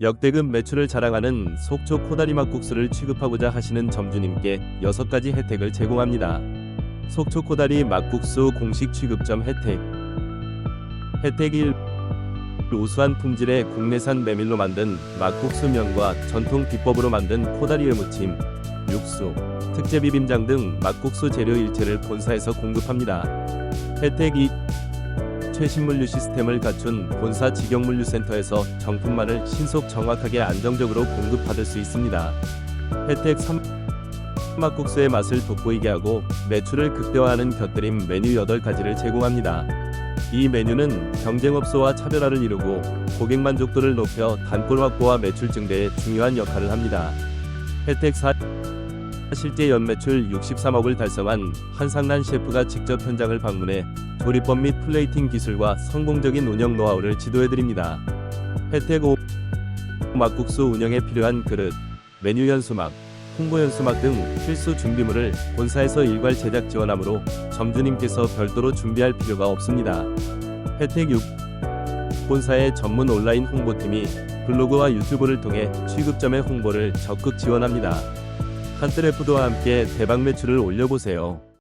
역대급 매출을 자랑하는 속초 코다리 막국수를 취급하고자 하시는 점주님께 6가지 혜택을 제공합니다. 속초 코다리 막국수 공식 취급점 혜택 혜택 1 우수한 품질의 국내산 메밀로 만든 막국수면과 전통 비법으로 만든 코다리의 무침, 육수, 특제 비빔장 등 막국수 재료 일체를 본사에서 공급합니다. 혜택 2 최신 물류 시스템을 갖춘 본사 직영물류센터에서 정품만을 신속 정확하게 안정적으로 공급받을 수 있습니다. 혜택 3 막국수의 맛을 돋보이게 하고 매출을 극대화하는 곁들임 메뉴 8가지를 제공합니다. 이 메뉴는 경쟁업소와 차별화를 이루고 고객 만족도를 높여 단골 확보와 매출 증대에 중요한 역할을 합니다. 혜택 4 실제 연매출 63억을 달성한 한상란 셰프가 직접 현장을 방문해 조리법 및 플레이팅 기술과 성공적인 운영 노하우를 지도해드립니다. 혜택 5 막국수 운영에 필요한 그릇, 메뉴 연수막, 홍보 연수막 등 필수 준비물을 본사에서 일괄 제작 지원하므로 점주님께서 별도로 준비할 필요가 없습니다. 혜택 6 본사의 전문 온라인 홍보팀이 블로그와 유튜브를 통해 취급점의 홍보를 적극 지원합니다. 한뜨레푸드와 함께 대박 매출을 올려보세요.